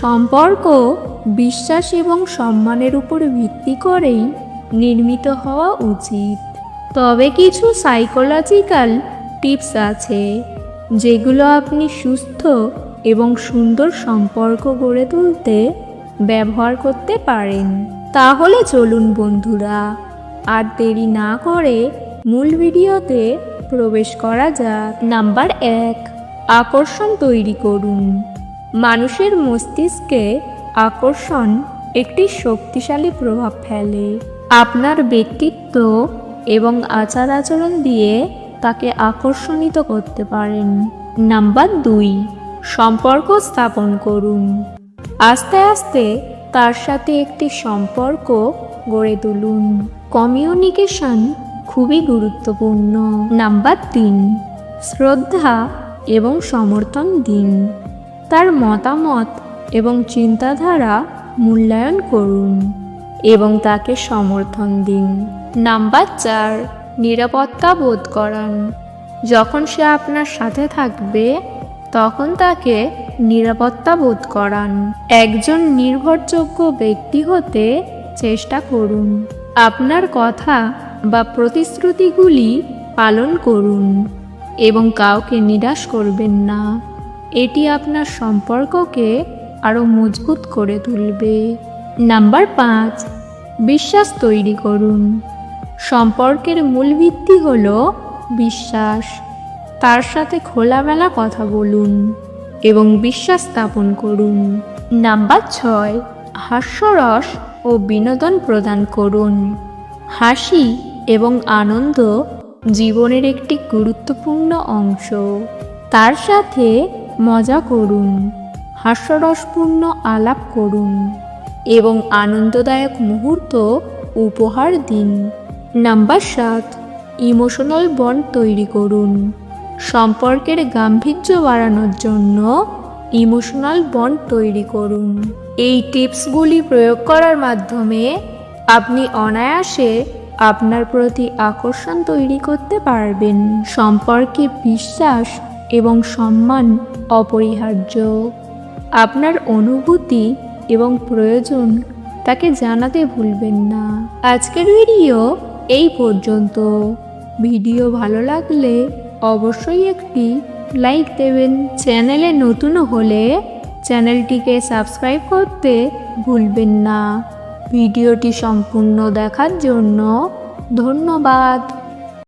সম্পর্ক, বিশ্বাস এবং সম্মানের উপর ভিত্তি করেই নির্মিত হওয়া উচিত। তবে কিছু সাইকোলজিক্যাল টিপস আছে, যেগুলো আপনি সুস্থ এবং সুন্দর সম্পর্ক গড়ে তুলতে ব্যবহার করতে পারেন। তাহলে চলুন বন্ধুরা, আর দেরি না করে মূল ভিডিওতে প্রবেশ করা যাক। নাম্বার এক, আকর্ষণ তৈরি করুন। মানুষের মস্তিষ্কে আকর্ষণ একটি শক্তিশালী প্রভাব ফেলে। আপনার ব্যক্তিত্ব এবং আচার আচরণ দিয়ে তাকে আকর্ষণিত করতে পারেন। নাম্বার দুই, সম্পর্ক স্থাপন করুন। আস্তে আস্তে তার সাথে একটি সম্পর্ক গড়ে তুলুন। কমিউনিকেশন খুবই গুরুত্বপূর্ণ। নাম্বার তিন, শ্রদ্ধা এবং সমর্থন দিন। তার মতামত এবং চিন্তাধারা মূল্যায়ন করুন এবং তাকে সমর্থন দিন। নাম্বার চার, নিরাপত্তা বোধ করান। যখন সে আপনার সাথে থাকবে, তখন তাকে নিরাপত্তা বোধ করান। একজন নির্ভরযোগ্য ব্যক্তি হতে চেষ্টা করুন। আপনার কথা বা প্রতিশ্রুতিগুলি পালন করুন এবং কাউকে নিরাশ করবেন না। এটি আপনার সম্পর্ককে আরও মজবুত করে তুলবে। নাম্বার পাঁচ, বিশ্বাস তৈরি করুন। সম্পর্কের মূল ভিত্তি হল বিশ্বাস। তার সাথে খোলামেলা কথা বলুন এবং বিশ্বাস স্থাপন করুন। নাম্বার ছয়, হাস্যরস ও বিনোদন প্রদান করুন। হাসি এবং আনন্দ জীবনের একটি গুরুত্বপূর্ণ অংশ। তার সাথে মজা করুন, হাস্যরসপূর্ণ আলাপ করুন এবং আনন্দদায়ক মুহূর্ত উপহার দিন। নাম্বার সাত, ইমোশনাল বন্ড তৈরি করুন। সম্পর্কের গাম্ভীর্য বাড়ানোর জন্য ইমোশনাল বন্ড তৈরি করুন। এই টিপসগুলি প্রয়োগ করার মাধ্যমে আপনি অনায়াসে আপনার প্রতি আকর্ষণ তৈরি করতে পারবেন। সম্পর্কে বিশ্বাস এবং সম্মান অপরিহার্য। আপনার অনুভূতি এবং প্রয়োজন তাকে জানাতে ভুলবেন না। আজকের ভিডিও এই পর্যন্ত। ভিডিও ভালো লাগলে অবশ্যই একটি লাইক দেবেন। চ্যানেলে নতুন হলে চ্যানেলটিকে সাবস্ক্রাইব করতে ভুলবেন না। ভিডিওটি সম্পূর্ণ দেখার জন্য ধন্যবাদ।